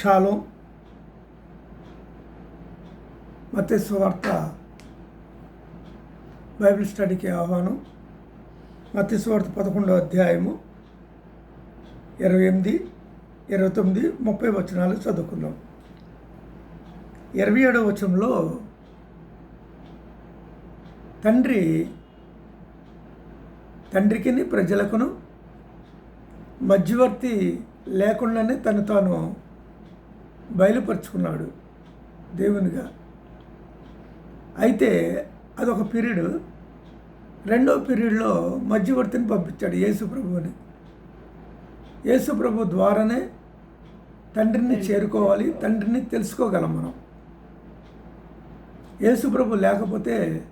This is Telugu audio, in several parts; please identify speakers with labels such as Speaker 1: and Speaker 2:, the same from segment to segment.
Speaker 1: షాలో మత్స్వార్త బైబిల్ స్టడీకి ఆహ్వానం. మత్స్వార్త పదకొండో అధ్యాయము ఇరవై ఎనిమిది ఇరవై తొమ్మిది ముప్పై వచనాలు చదువుకుందాం. ఇరవై ఏడవ వచనంలో తండ్రి తండ్రికిని ప్రజలకును మధ్యవర్తి లేకుండానే తను తాను బయలుపరుచుకున్నాడు దేవునిగా. అయితే అదొక పీరియడ్. రెండో పీరియడ్లో మధ్యవర్తిని పంపించాడు యేసు ప్రభువుని. యేసు ప్రభు ద్వారానే తండ్రిని చేరుకోవాలి తండ్రిని తెలుసుకోగలం మనం. యేసు ప్రభు లేకపోతే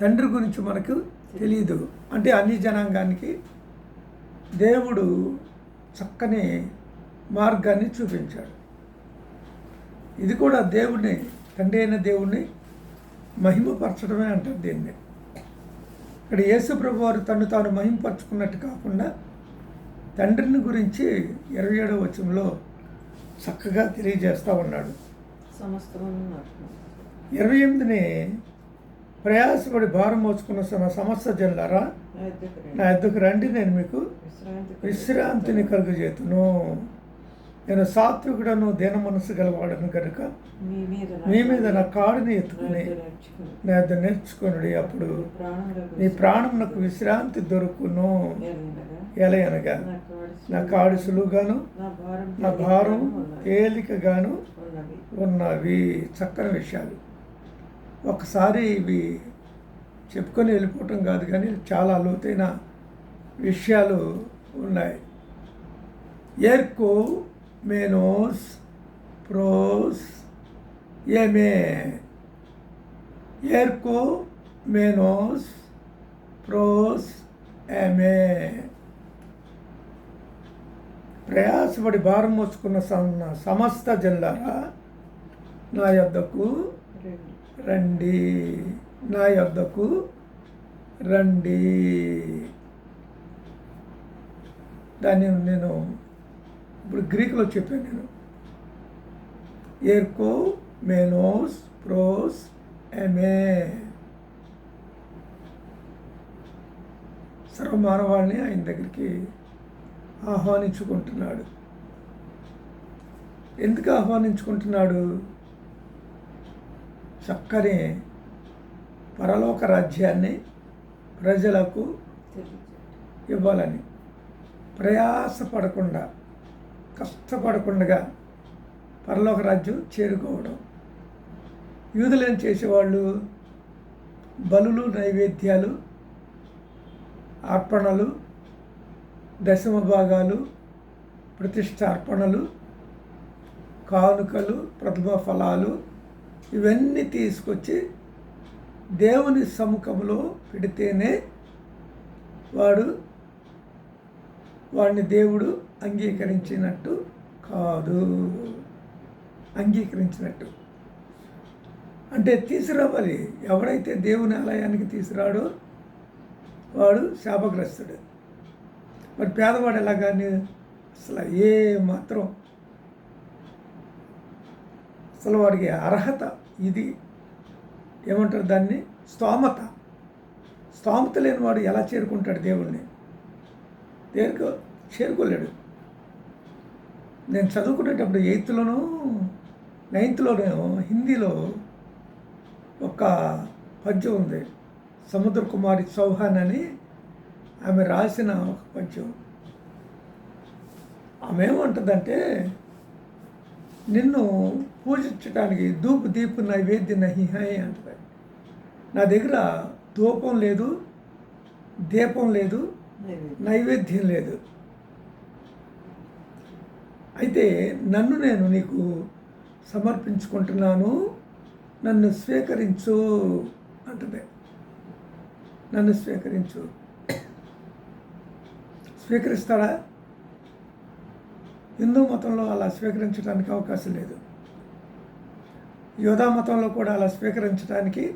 Speaker 1: తండ్రి గురించి మనకు తెలియదు. అంటే అన్ని జనాంగానికి దేవుడు చక్కని మార్గాన్ని చూపించాడు. ఇది కూడా దేవుడిని తండ్రి అయిన దేవుణ్ణి మహిమపరచడమే అంటారు దీన్ని. ఇక్కడ యేసు ప్రభు వారు తను తాను మహిమపరచుకున్నట్టు కాకుండా తండ్రిని గురించి ఇరవై ఏడవ వచనంలో చక్కగా తెలియజేస్తూ ఉన్నాడు. ఇరవై ఎనిమిదిని ప్రయాసపడి భారం మోచుకున్న సమ సమస్త జల్లారా
Speaker 2: నా
Speaker 1: ఎద్దుకు రండి. నేను మీకు
Speaker 2: విశ్రాంతి
Speaker 1: విశ్రాంతిని కలుగజేతును. నేను సాత్వికుడను దీన మనసు గలవాడను కనుక
Speaker 2: మీ మీద నా
Speaker 1: మీ మీద నా కాడుని ఎత్తుకుని నా యొద్ద నేర్చుకొనుడి అప్పుడు నీ ప్రాణమునకు విశ్రాంతి దొరుకును.
Speaker 2: ఎరుగగా
Speaker 1: ఎలయనగా
Speaker 2: నా కాడు
Speaker 1: సులువుగాను
Speaker 2: నా భారం.
Speaker 1: తేలికగాను ఉన్నవి. చక్కని విషయాలు. ఒకసారి ఇవి చెప్పుకొని వెళ్ళిపోవటం కాదు కానీ చాలా లోతైన విషయాలు ఉన్నాయి. ఎర్కో మెనోస్ ప్రోస్ ఏమే ఎర్కో మెనోస్ ప్రోస్ ఎమే ప్రయాసపడి భారం మోసుకున్న సమస్త జల్లారా నా యొద్దకు
Speaker 2: రండి.
Speaker 1: నా యొద్దకు రండి. దాన్ని నేను ఇప్పుడు గ్రీకులో చెప్పాను నేను. ఎర్కో మెనోస్ ప్రోస్ ఎమే. సర్వమానవాళ్ళని ఆయన దగ్గరికి ఆహ్వానించుకుంటున్నాడు. ఎందుకు ఆహ్వానించుకుంటున్నాడు? చక్కని పరలోక రాజ్యాన్ని ప్రజలకు. ఇవ్వాలని. ప్రయాసపడకుండా. కష్టపడకుండా పరలోక రాజ్యం చేరుకోవడం. యూదులు ఏం చేసేవాళ్ళు బలులు నైవేద్యాలు అర్పణలు దశమ భాగాలు ప్రతిష్టార్పణలు కానుకలు ప్రథమ ఫలాలు ఇవన్నీ తీసుకొచ్చి దేవుని సముఖంలో పెడితేనే వాడు వాడిని దేవుడు అంగీకరించినట్టు కాదు. అంగీకరించినట్టు. అంటే తీసుకురావాలి ఎవడైతే దేవుని ఆలయానికి తీసుకురాడో వాడు శాపగ్రస్తుడు. మరి పేదవాడు ఎలాగాని అసలు ఏ మాత్రం అసలు వాడికి అర్హత ఇది. ఏమంటారు దాన్ని? స్తోమత. స్తోమత లేని వాడు ఎలా చేరుకుంటాడు దేవుణ్ణి? దేనికో చేరుకోలేడు. నేను చదువుకునేటప్పుడు ఎయిత్లోనూ నైన్త్లోనూ హిందీలో ఒక పద్యం ఉంది. సముద్ర కుమారి చౌహాన్ అని ఆమె రాసిన ఒక పద్యం. ఆమె ఏమంటుందంటే నిన్ను పూజించడానికి ధూపు దీపు నైవేద్య నహి అంటారు అంటుంది. నా దగ్గర ధూపం లేదు దీపం లేదు
Speaker 2: నైవేద్యం.
Speaker 1: లేదు. అయితే నన్ను నేను నీకు సమర్పించుకుంటున్నాను నన్ను స్వీకరించు అంటుంది. నన్ను స్వీకరించు. స్వీకరిస్తాడా? హిందూ మతంలో అలా స్వీకరించడానికి అవకాశం లేదు. యోధా మతంలో కూడా అలా స్వీకరించడానికి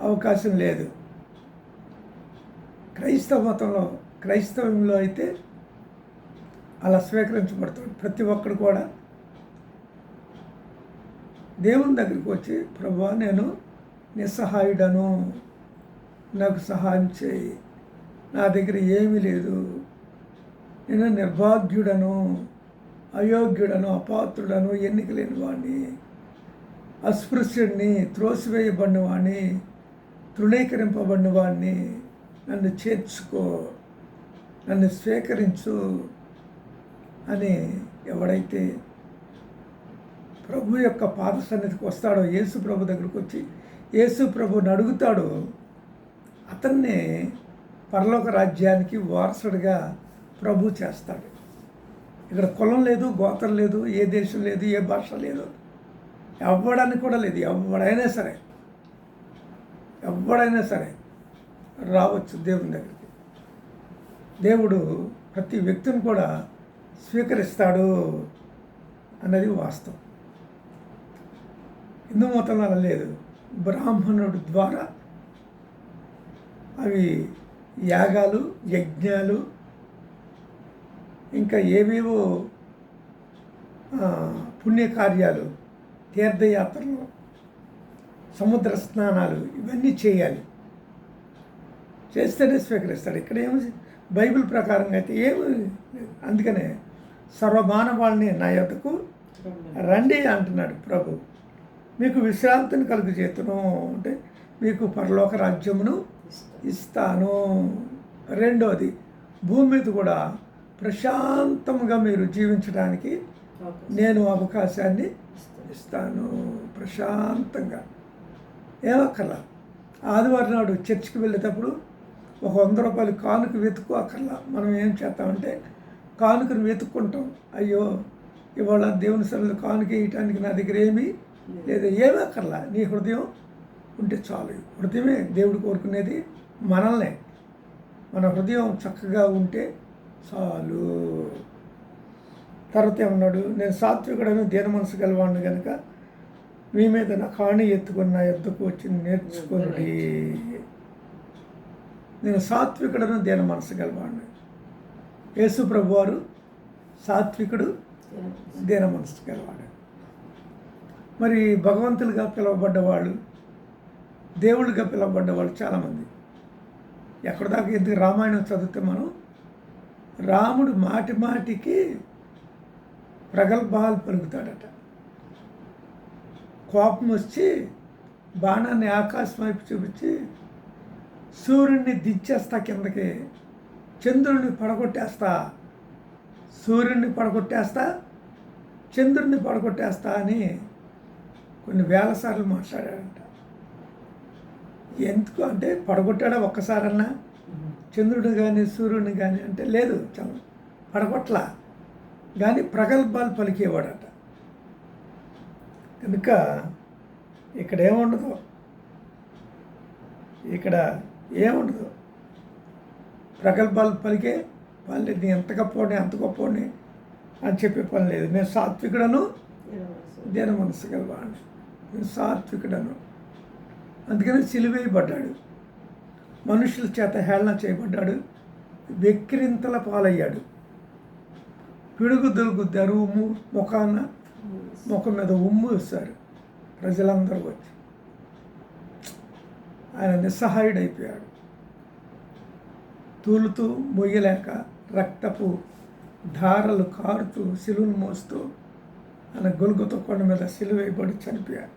Speaker 1: అవకాశం లేదు. క్రైస్తవ మతంలో క్రైస్తవంలో అయితే అలా స్వీకరించబడుతుంది. ప్రతి ఒక్కరు కూడా దేవుని దగ్గరికి వచ్చి ప్రభా నేను నిస్సహాయుడను. నాకు సహాయం చేయి. నా దగ్గర ఏమీ లేదు. నేను నిర్భాగ్యుడను అయోగ్యుడను అపాత్రుడను ఎన్నిక లేని వాడిని అస్పృశ్యుడిని త్రోసివేయబడిన వాడిని తృణీకరింపబడిన వాడిని నన్ను చేర్చుకో నన్ను స్వీకరించు అని ఎవడైతే ప్రభు యొక్క పాద సన్నిధికి వస్తాడో యేసు ప్రభు దగ్గరికి వచ్చి యేసు ప్రభుని అడుగుతాడో అతన్నే పరలోక రాజ్యానికి వారసుడిగా ప్రభు చేస్తాడు. ఇక్కడ కులం లేదు గోత్రం లేదు ఏ దేశం లేదు ఏ భాష లేదు. ఎవ్వడానికి కూడా లేదు ఎవడైనా సరే. ఎవడైనా సరే. రావచ్చు దేవుని దగ్గరికి. దేవుడు ప్రతి వ్యక్తిని కూడా స్వీకరిస్తాడు అన్నది వాస్తవం. హిందూ మతంలో అలా లేదు. బ్రాహ్మణుడు ద్వారా అవి యాగాలు యజ్ఞాలు ఇంకా ఏవేవో పుణ్యకార్యాలు తీర్థయాత్రలు సముద్ర స్నానాలు ఇవన్నీ చేయాలి. చేస్తేనే స్వీకరిస్తాడు ఇక్కడ ఏమి బైబిల్ ప్రకారంగా అయితే ఏమి అందుకనే సర్వమానవాళ్ళని నా యొక్కకు రండి అంటున్నాడు ప్రభు. మీకు విశ్రాంతిని కలుగు చేతును అంటే మీకు పరలోక రాజ్యమును ఇస్తాను. రెండోది భూమి మీద కూడా ప్రశాంతంగా మీరు జీవించడానికి నేను అవకాశాన్ని ఇస్తాను. ప్రశాంతంగా. ఏమక్కర్లా? ఆదివారం నాడు చర్చికి వెళ్ళేటప్పుడు ఒక వంద రూపాయలు కానుక వెతుకు అక్కర్లా. మనం ఏం చేస్తామంటే కానుకను వెతుక్కుంటాం. అయ్యో ఇవాళ దేవుని సరళ కానుక వేయటానికి నా దగ్గర ఏమీ లేదా ఏమీ అక్కర్లా. నీ హృదయం ఉంటే చాలు. హృదయమే దేవుడు కోరుకునేది మనల్నే. మన హృదయం చక్కగా ఉంటే చాలు. తర్వాత ఏమన్నాడు? నేను సాత్వికుడను దీన మనసు గలవాడిని కనుక మీ మీద నా కాణి ఎత్తుకున్న ఎద్దుకు వచ్చి నేర్చుకుని నేను సాత్వికుడను దీన మనసు గలవాడిని. యేసు ప్రభు వారు సాత్వికుడు దీన మనసు గలవాడు. మరి భగవంతులుగా పిలువబడ్డవాళ్ళు దేవుళ్ళుగా పిలువబడ్డవాళ్ళు చాలామంది. ఎక్కడ దాకా ఎందుకు రామాయణం చదివితే మనం రాముడు మాటి మాటికి ప్రగల్భాలు పలుకుతాడట. కోపం వచ్చి బాణాన్ని ఆకాశం వైపు చూపించి సూర్యుడిని దించేస్తా కిందకి చంద్రుడిని పడగొట్టేస్తా సూర్యుడిని పడగొట్టేస్తా చంద్రుడిని పడగొట్టేస్తా అని కొన్ని వేల సార్లు మాట్లాడాడంట. ఎందుకు అంటే పడగొట్టాడా ఒక్కసారన్నా? చంద్రుడిని కానీ సూర్యుడిని కానీ అంటే లేదు పడగొట్టలా పడగొట్ల. కానీ ప్రగల్భాలు పలికేవాడట. కనుక ఇక్కడ ఏముండదు ఇక్కడ ఏముండదు. ప్రగల్భాలు పలికే వాళ్ళు నీ ఎంత గొప్పవాడిని అంత గొప్పవాడిని అని చెప్పే పని లేదు. నేను సాత్వికుడను దీన మనసు గలవాడిని. నేను సాత్వికుడను. అందుకని సిలువేయబడ్డాడు. మనుషుల చేత హేళన చేయబడ్డాడు. వెక్కిరింతల పాలయ్యాడు. పిడుగుద్దులు గుద్దారు ఉమ్ము ముఖాన ముఖం మీద ఉమ్ము వేస్తారు ప్రజలందరూ వచ్చి. ఆయన నిస్సహాయుడైపోయాడు తూలుతూ మొయ్యలేక రక్తపు ధారలు కారుతూ సిలువను మోస్తూ ఆయన గొలుగుతో కొండ మీద సిలువేయబడి చనిపోయాడు.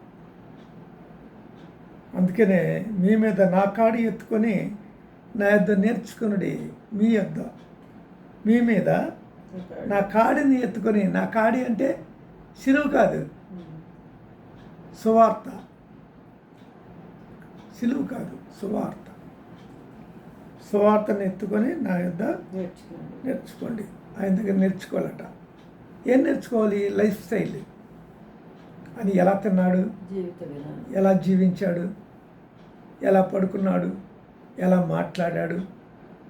Speaker 1: అందుకనే మీ మీద నా కాడి ఎత్తుకొని నా యొద్ద నేర్చుకునుడి మీ యొద్ద. మీ మీద నా కాడిని ఎత్తుకొని నా కాడి అంటే సిలువు కాదు సువార్త. సిలువు కాదు సువార్త. సువార్తను ఎత్తుకొని నా యొద్ద
Speaker 2: నేర్చుకోండి.
Speaker 1: నేర్చుకోండి. ఆయన దగ్గర నేర్చుకోవాలట. ఏం నేర్చుకోవాలి? Life style. అని ఎలా తిన్నాడు? ఎలా జీవించాడు? ఎలా పడుకున్నాడు? ఎలా మాట్లాడాడు?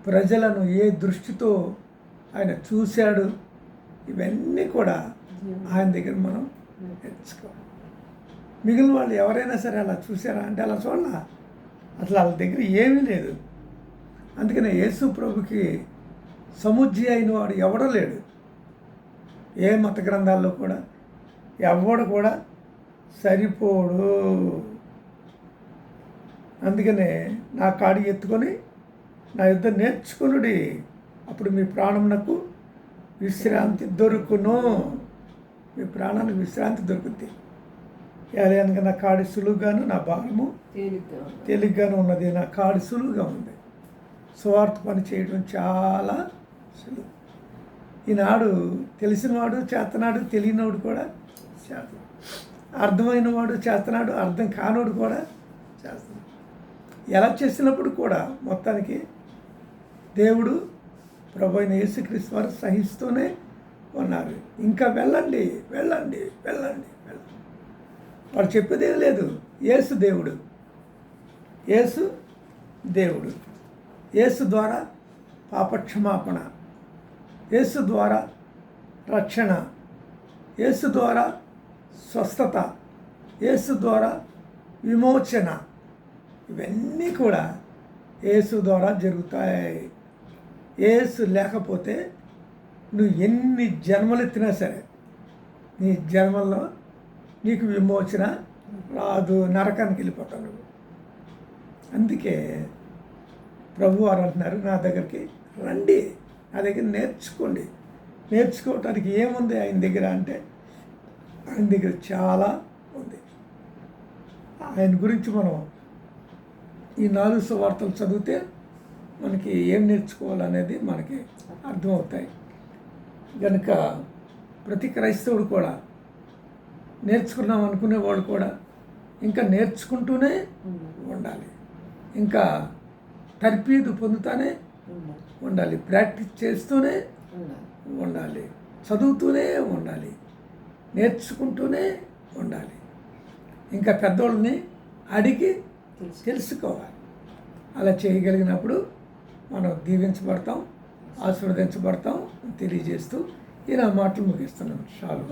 Speaker 1: ప్రజలను ఏ దృష్టితో ఆయన చూశాడు? ఇవన్నీ కూడా ఆయన దగ్గర మనం నేర్చుకోవాలి. మిగిలిన వాళ్ళు ఎవరైనా సరే అలా చూసారా అంటే అలా చూడాల? అసలు వాళ్ళ దగ్గర ఏమీ లేదు. అందుకనే యేసు ప్రభుకి సముజ్జి అయిన వాడు ఎవడో లేడు. ఏ మత గ్రంథాల్లో కూడా ఎవడు కూడా సరిపోడు. అందుకనే నా కాడి ఎత్తుకొని నా యుద్ధ నేర్చుకునుడి. అప్పుడు మీ ప్రాణమునకు విశ్రాంతి దొరుకును. మీ ప్రాణానికి విశ్రాంతి ఏలయనగా నా కాడి సులువుగాను నా భారము
Speaker 2: ఉంది.
Speaker 1: తేలిగ్గాను ఉన్నది. నా కాడి సులువుగా ఉంది. స్వార్థ పని చేయడం చాలా సులువు. ఈనాడు తెలిసినవాడు చేతనాడు తెలియనివాడు కూడా చేస్తున్నాడు అర్థమైన వాడు చేస్తున్నాడు అర్థం కానోడు కూడా చేస్తున్నాడు ఎలా చేసినప్పుడు కూడా మొత్తానికి దేవుడు ప్రభు అయిన యేసుక్రీస్తు వారు సహిస్తూనే ఉన్నారు. ఇంకా వెళ్ళండి వెళ్ళండి. వాడు చెప్పేది ఏం లేదు. యేసు దేవుడు. యేసు దేవుడు. యేసు ద్వారా పాపక్షమాపణ. యేసు ద్వారా రక్షణ. యేసు ద్వారా స్వస్థత. యేసు ద్వారా విమోచన. ఇవన్నీ కూడా యేసు ద్వారా జరుగుతాయి. యేసు లేకపోతే నువ్వు ఎన్ని జన్మలు ఎత్తినా సరే నీ జన్మల్లో నీకు విమోచన రాదు నరకానికి వెళ్ళిపోతావు నువ్వు. అందుకే ప్రభు వారు అంటున్నారు నా దగ్గరికి రండి నా దగ్గర నేర్చుకోండి. నేర్చుకోవటానికి ఏముంది ఆయన దగ్గర అంటే ఆయన దగ్గర చాలా ఉంది. ఆయన గురించి మనం ఈ నాలుగు సువార్తలు చదివితే మనకి ఏం నేర్చుకోవాలనేది మనకి అర్థమవుతాయి. కనుక ప్రతి క్రైస్తవుడు కూడా నేర్చుకున్నాం అనుకునేవాడు కూడా ఇంకా నేర్చుకుంటూనే
Speaker 2: ఉండాలి.
Speaker 1: ఇంకా తర్ఫీదు పొందుతానే
Speaker 2: ఉండాలి.
Speaker 1: ప్రాక్టీస్ చేస్తూనే
Speaker 2: ఉండాలి.
Speaker 1: చదువుతూనే ఉండాలి నేర్చుకుంటూనే ఉండాలి ఇంకా పెద్దోళ్ళని అడిగి తెలుసుకోవాలి అలా చేయగలిగినప్పుడు మనం దీవించబడతాం ఆశీర్వదించబడతాం తెలియజేస్తూ ఇలా మాటలు ముగిస్తున్నాం చాలు